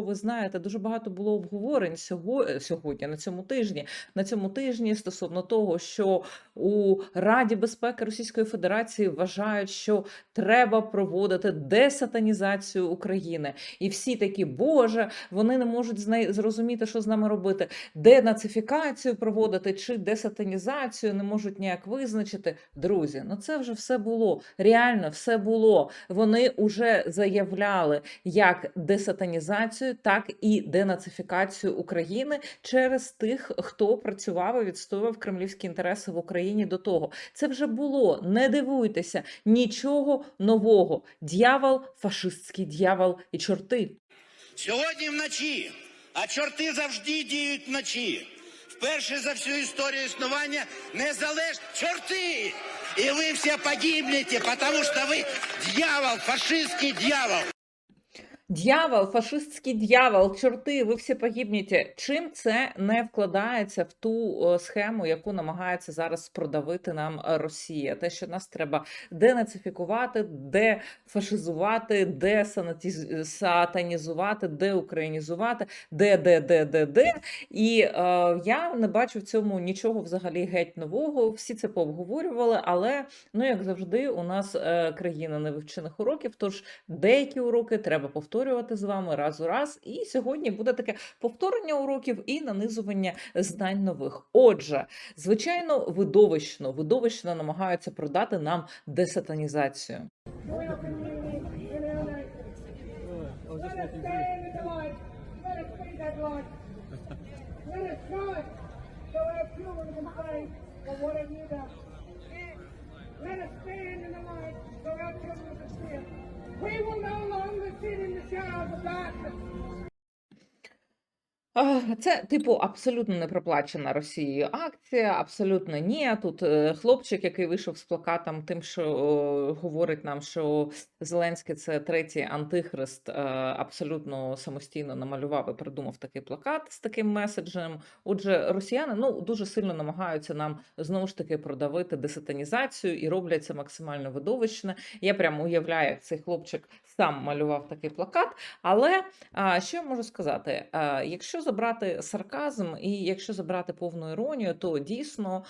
Ви знаєте, дуже багато було обговорень е, сьогодні, на цьому тижні. На цьому тижні стосовно того, що у Раді безпеки Російської Федерації вважають, що треба проводити десатанізацію України. І всі такі, Боже, вони не можуть зрозуміти, що з нами робити. Денацифікацію проводити чи десатанізацію не можуть ніяк визначити. Друзі, ну це вже все було. Реально все було. Вони вже заявляли як десатанізацію, так і денацифікацію України через тих, хто працював і відстоював кремлівські інтереси в Україні до того. Це вже було. Не дивуйтеся, нічого нового. Д'явол, фашистський д'явол і чорти. Сьогодні вночі, а чорти завжди діють вночі. Вперше за всю історію існування незалежні чорти! І ви всі погибнете, тому що ви дьявол, фашистський дьявол. Д'явол, фашистський д'явол, чорти, ви всі погибнете. Чим це не вкладається в ту схему, яку намагається зараз продавити нам Росія? Те, що нас треба денацифікувати, дефашизувати, десатанізувати, деукраїнізувати, де, де, де, де, де. І е, я не бачу в цьому нічого взагалі геть нового. Всі це пообговорювали, але ну як завжди, у нас е, країна невивчених уроків. Тож деякі уроки треба повторювати з вами раз у раз. І сьогодні буде таке повторення уроків і нанизування знань нових. Отже, звичайно, видовищно, видовищно намагаються продати нам десатанізацію. Let us stand in the light. So our children can? Let us Це, типу, абсолютно не проплачена Росією акція, абсолютно ні. Тут е, хлопчик, який вийшов з плакатом, тим, що говорить нам, що Зеленський це третій антихрист, е, абсолютно самостійно намалював і придумав такий плакат з таким меседжем. Отже, росіяни ну дуже сильно намагаються нам знову ж таки продавити десатанізацію і роблять це максимально видовищне. Я прямо уявляю, як цей хлопчик сам малював такий плакат. Але а, що я можу сказати? А, якщо забрати сарказм і якщо забрати повну іронію, то дійсно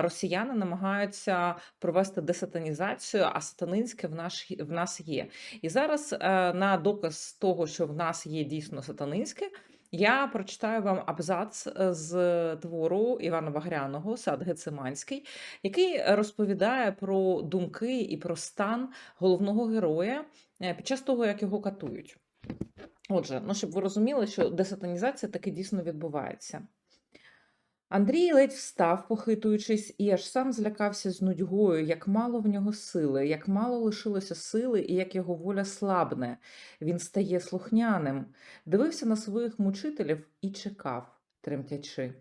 росіяни намагаються провести десатанізацію, а сатанинське в, наш, в нас є. І зараз е, на доказ того, що в нас є дійсно сатанинське. Я прочитаю вам абзац е, з твору Івана Багряного Сад Гециманський, який розповідає про думки і про стан головного героя е, під час того, як його катують. Отже, ну щоб ви розуміли, що десатанізація таки дійсно відбувається. Андрій ледь встав, похитуючись, і аж сам злякався з нудьгою, як мало в нього сили, як мало лишилося сили, і як його воля слабне. Він стає слухняним, дивився на своїх мучителів і чекав, тремтячи.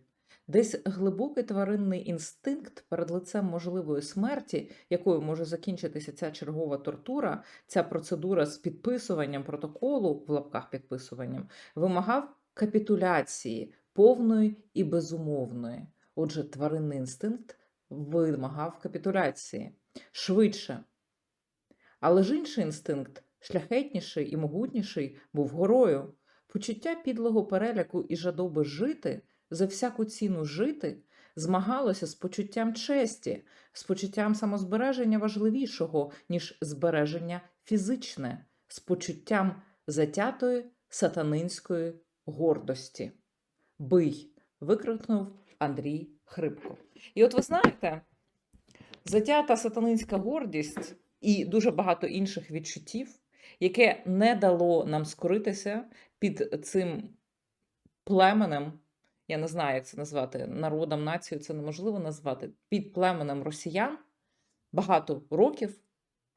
Десь глибокий тваринний інстинкт перед лицем можливої смерті, якою може закінчитися ця чергова тортура, ця процедура з підписуванням протоколу, в лапках підписуванням, вимагав капітуляції, повної і безумовної. Отже, тваринний інстинкт вимагав капітуляції швидше. Але ж інший інстинкт, шляхетніший і могутніший, був горою. Почуття підлого переляку і жадоби жити, за всяку ціну жити, змагалося з почуттям честі, з почуттям самозбереження важливішого, ніж збереження фізичне, з почуттям затятої сатанинської гордості. Бий. викрикнув Андрій Хрипко. І от ви знаєте, затята сатанинська гордість і дуже багато інших відчуттів, яке не дало нам скоритися під цим племенем. Я не знаю, як це назвати народом, нацією це неможливо назвати під племенем росіян багато років,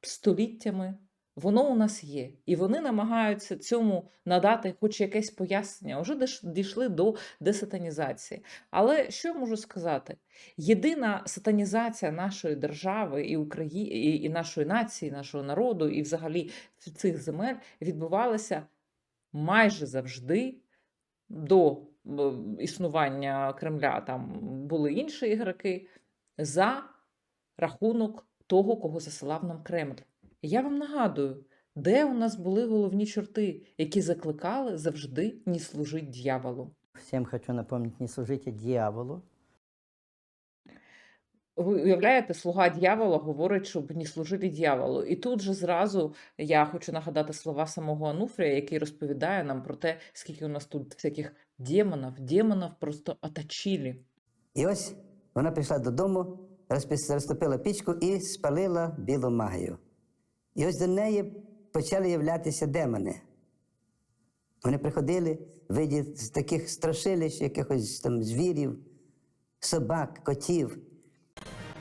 століттями. Воно у нас є, і вони намагаються цьому надати хоч якесь пояснення. Вже дійшли до десатанізації. Але що я можу сказати? Єдина сатанізація нашої держави і України, і, нашої нації, нашого народу, і взагалі цих земель відбувалася майже завжди до існування Кремля. Там були інші ігроки за рахунок того, кого засилав нам Кремль. Я вам нагадую, Де у нас були головні чорти, які закликали завжди не служить дьяволу? Всем хочу напомнить, не служите дьяволу. Ви уявляєте, слуга дьявола говорить, щоб не служити дьяволу. І тут же зразу я хочу нагадати слова самого Ануфрія, який розповідає нам про те, скільки у нас тут всяких демонів, демонів просто оточили. І ось вона прийшла додому, розпис- розтопила пічку і спалила білу магію. І ось до неї почали являтися демони. Вони приходили в виді з таких страшилищ, якихось там звірів, собак, котів.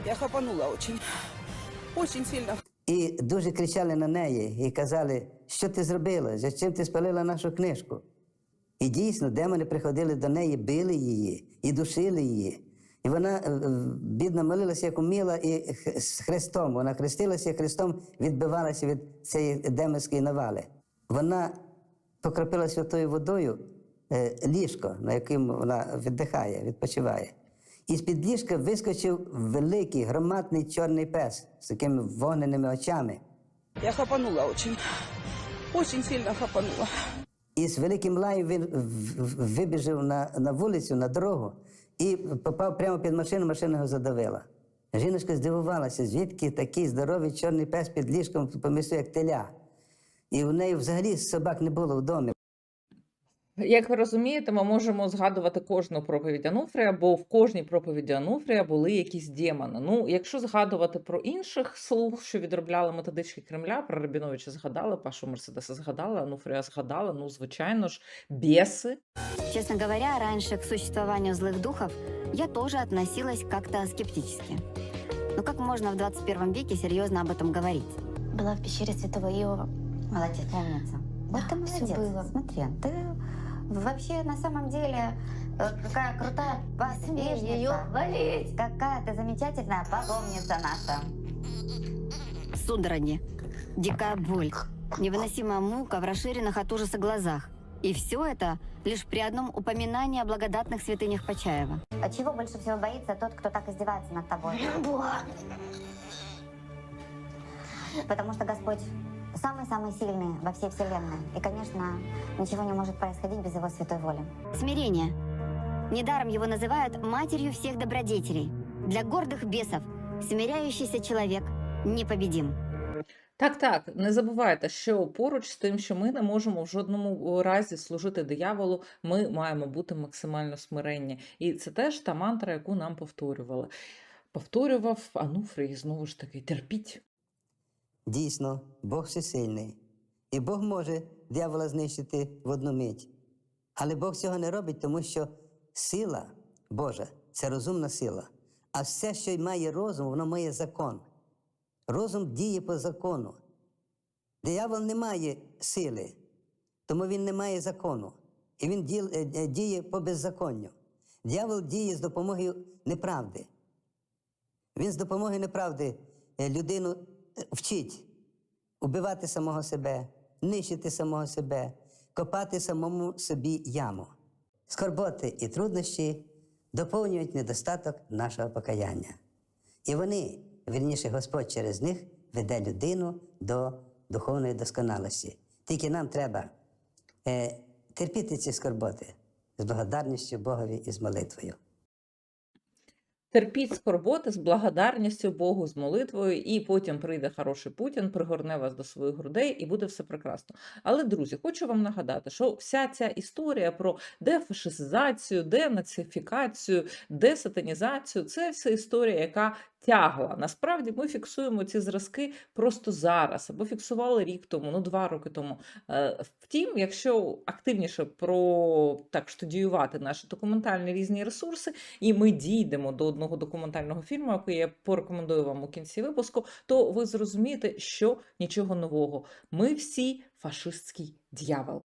Я хапанула очень. Очень сильно. І дуже кричали на неї і казали, що ти зробила, за чим ти спалила нашу книжку. І дійсно, демони приходили до неї, били її і душили її. І вона, е, е, бідна, молилася, як уміла, і з Христом. Вона хрестилася і Христом відбивалася від цієї демонської навали. Вона покропила святою водою е, ліжко, на якому вона віддихає, відпочиває. І з-під ліжка вискочив великий громадний чорний пес з такими вогненими очами. Я хапанула очень. Очень сильно хапанула. І з великим лаєм він в- в- на, на вулицю, на дорогу і попав прямо під машину, машина його задавила. Жіночка здивувалася, звідки такий здоровий чорний пес під ліжком помістив, як теля. І в неї взагалі собак не було в домі. Як ви розумієте, ми можемо згадувати кожну проповідь Ануфрія, бо в кожній проповіді Ануфрія були якісь демони. Ну, якщо згадувати про інших слуг, що відробляли методички Кремля, про Рабіновича згадали, Пашу Мерседеса згадали, Ануфрія згадали, ну, звичайно ж, біси. Честно говоря, раньше к существованию злых духов я тоже относилась как-то скептически. Но как можно в 21 веке серьезно об этом говорить? Была в пещере Святого Иова. Молодец, умница. Вот Да, ты всё молодец. было. Смотри, ты вообще на самом деле э, какая крутая Смей ее болеть. Какая ты замечательная паломница наша. Судороги, дикая боль, невыносимая мука в расширенных от ужаса глазах. И все это лишь при одном упоминании о благодатных святынях Почаева. А чего больше всего боится тот, кто так издевается над тобой? Потому что Господь самый-самый сильный во всей вселенной. И, конечно, ничего не может происходить без его святой воли. Смирение. Недаром его называют матерью всех добродетелей. Для гордых бесов смиряющийся человек непобедим. Так, так, не забувайте, що поруч з тим, що ми не можемо в жодному разі служити дияволу, ми маємо бути максимально смиренні. І це теж та мантра, яку нам повторювали. Повторював Ануфрій, знову ж таки, терпіть. Дійсно, Бог всесильний. І Бог може дьявола знищити в одну мить. Але Бог цього не робить, тому що сила Божа це розумна сила. А все, що має розум, воно має закон. Розум діє по закону. Диявол не має сили, тому він не має закону. І він е, е, діє по беззаконню. Диявол діє з допомогою неправди. Він з допомогою неправди е, людину вчить убивати самого себе, нищити самого себе, копати самому собі яму. Скорботи і труднощі доповнюють недостаток нашого покаяння. І вони, вірніше, Господь через них веде людину до духовної досконалості. Тільки нам треба е, терпіти ці скорботи з благодарністю Богові і з молитвою. Терпіть скорботи з благодарністю Богу, з молитвою, і потім прийде хороший Путін, пригорне вас до своїх грудей, і буде все прекрасно. Але, друзі, хочу вам нагадати, що вся ця історія про дефашизацію, денацифікацію, десатанізацію це все історія, яка тягла. Насправді ми фіксуємо ці зразки просто зараз, або фіксували рік тому, ну два роки тому. Е, Втім, якщо активніше про так студіювати наші документальні різні ресурси, і ми дійдемо до одного документального фільму, який я порекомендую вам у кінці випуску, то ви зрозумієте, що нічого нового. Ми всі фашистський дьявол.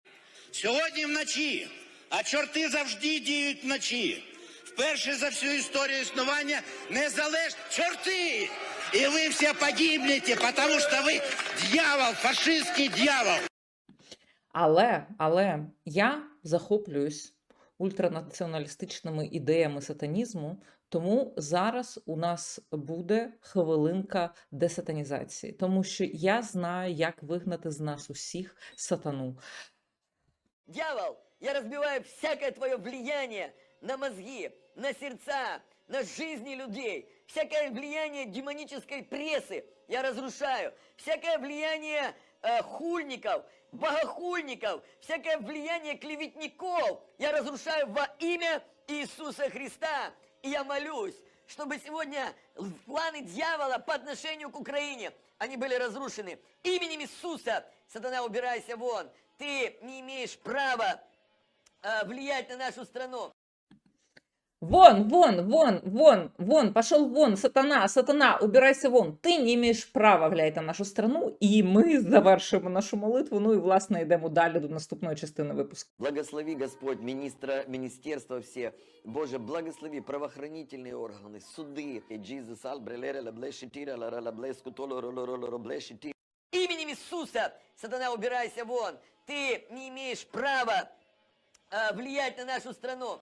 Сьогодні вночі, а чорти завжди діють вночі. Вперше за всю історію існування незалежні чорти! І ви всі погибнете, тому що ви дьявол, фашистський дьявол. Але, але я захоплююсь ультранаціоналістичними ідеями сатанізму. Тому зараз у нас буде хвилинка десатанізації, тому що я знаю, як вигнати з нас усіх сатану. Дьявол, я разбиваю всякое твое влияние на мозги, на сердца, на жизни людей. Всякое влияние демонической прессы я разрушаю. Всякое влияние э, хульников, богохульников, всякое влияние клеветников я разрушаю во имя Иисуса Христа. И я молюсь, чтобы сегодня планы дьявола по отношению к Украине, они были разрушены. Именем Иисуса, сатана, убирайся вон. Ты не имеешь права э, влиять на нашу страну. Вон, вон, вон, вон, вон, пошел вон, сатана, сатана, убирайся вон. Ти не маєш права влияти на нашу страну, і ми завершуємо нашу молитву. Ну і власне йдемо далі до наступної частини випуску. Благослови, Господь, министра, министерства все. Боже, благослови правоохранительные органы, суды. Jesus, албрелере, лаблешитира, ларалаблескутоло, ролоролороблешити. Именем Иисуса, сатана, убирайся вон. Ты не имеешь права э, влиять на нашу страну.